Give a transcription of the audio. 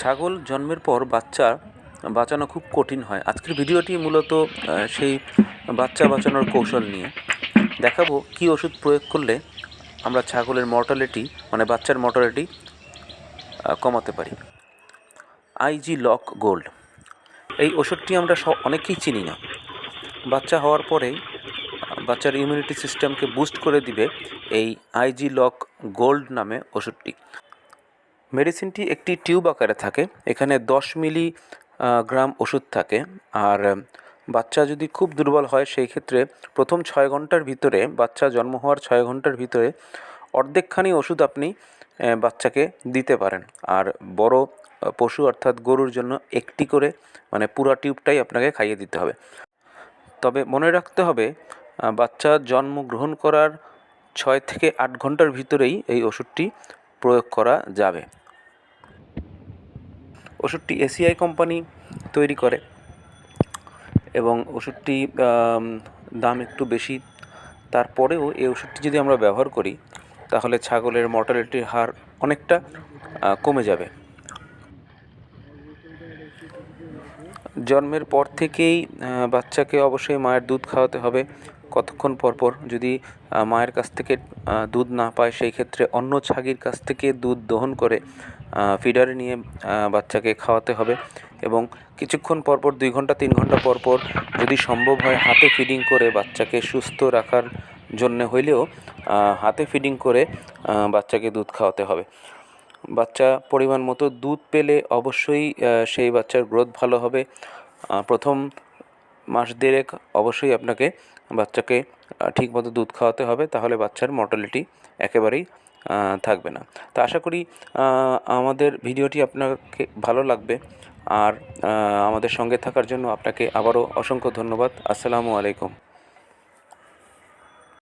ছাগল জন্মের পর বাচ্চা বাঁচানো খুব কঠিন হয়। আজকের ভিডিওটি মূলত সেই বাচ্চা বাঁচানোর কৌশল নিয়ে। দেখাবো কি ওষুধ প্রয়োগ করলে আমরা ছাগলের মর্টালিটি মানে বাচ্চার মর্টালিটি কমাতে পারি। আইজি লক গোল্ড। এই ওষুধটি আমরা অনেকেই চিনি না। বাচ্চা হওয়ার পরেই বাচ্চার ইমিউনিটি সিস্টেমকে বুস্ট করে দিবে এই আইজি লক গোল্ড নামে ওষুধটি। মেডিসিনটি একটি টিউব আকারে থাকে, এখানে দশ মিলি গ্রাম ওষুধ থাকে। আর বাচ্চা যদি খুব দুর্বল হয়, সেই ক্ষেত্রে প্রথম ছয় ঘণ্টার ভিতরে, বাচ্চা জন্ম হওয়ার ছয় ঘণ্টার ভিতরে অর্ধেকখানি ওষুধ আপনি বাচ্চাকে দিতে পারেন। আর বড় পশু অর্থাৎ গরুর জন্য একটি করে মানে পুরো টিউবটাই আপনাকে খাইয়ে দিতে হবে। তবে মনে রাখতে হবে বাচ্চা জন্মগ্রহণ করার ছয় থেকে আট ঘণ্টার ভিতরেই এই ওষুধটি প্রয়োগ করা যাবে। ওষুধটি এসিআই কোম্পানি তৈরি করে এবং ওষুধটি দাম একটু বেশি। তারপরেও এই ওষুধটি যদি আমরা ব্যবহার করি, তাহলে ছাগলের মর্টালিটির হার অনেকটা কমে যাবে। জন্মের পর থেকেই বাচ্চাকে অবশ্যই মায়ের দুধ খাওয়াতে হবে। কতক্ষণ পর পর যদি মায়ের কাছ থেকে দুধ না পায়, সেই ক্ষেত্রে অন্য ছাগির কাছ থেকে দুধ দহন করে ফিডারে নিয়ে বাচ্চাকে খাওয়াতে হবে এবং কিছুক্ষণ পর পর, দুই ঘণ্টা, তিন ঘণ্টা পর পর যদি সম্ভব হয় হাতে ফিডিং করে বাচ্চাকে সুস্থ রাখার জন্য হইলেও হাতে ফিডিং করে বাচ্চাকে দুধ খাওয়াতে হবে। বাচ্চা পরিমাণ মতো দুধ পেলে অবশ্যই সেই বাচ্চার গ্রোথ ভালো হবে। প্রথম মাস দেড়েক অবশ্যই আপনাকে বাচ্চাকে ঠিকমতো দুধ খাওয়াতে হবে, তাহলে বাচ্চার মর্টালিটি একেবারেই থাকবে না। তো আশা করি আমাদের ভিডিওটি আপনাকে ভালো লাগবে। আর আমাদের সঙ্গে থাকার জন্য আপনাকে আবারও অসংখ্য ধন্যবাদ। আসসালামু আলাইকুম।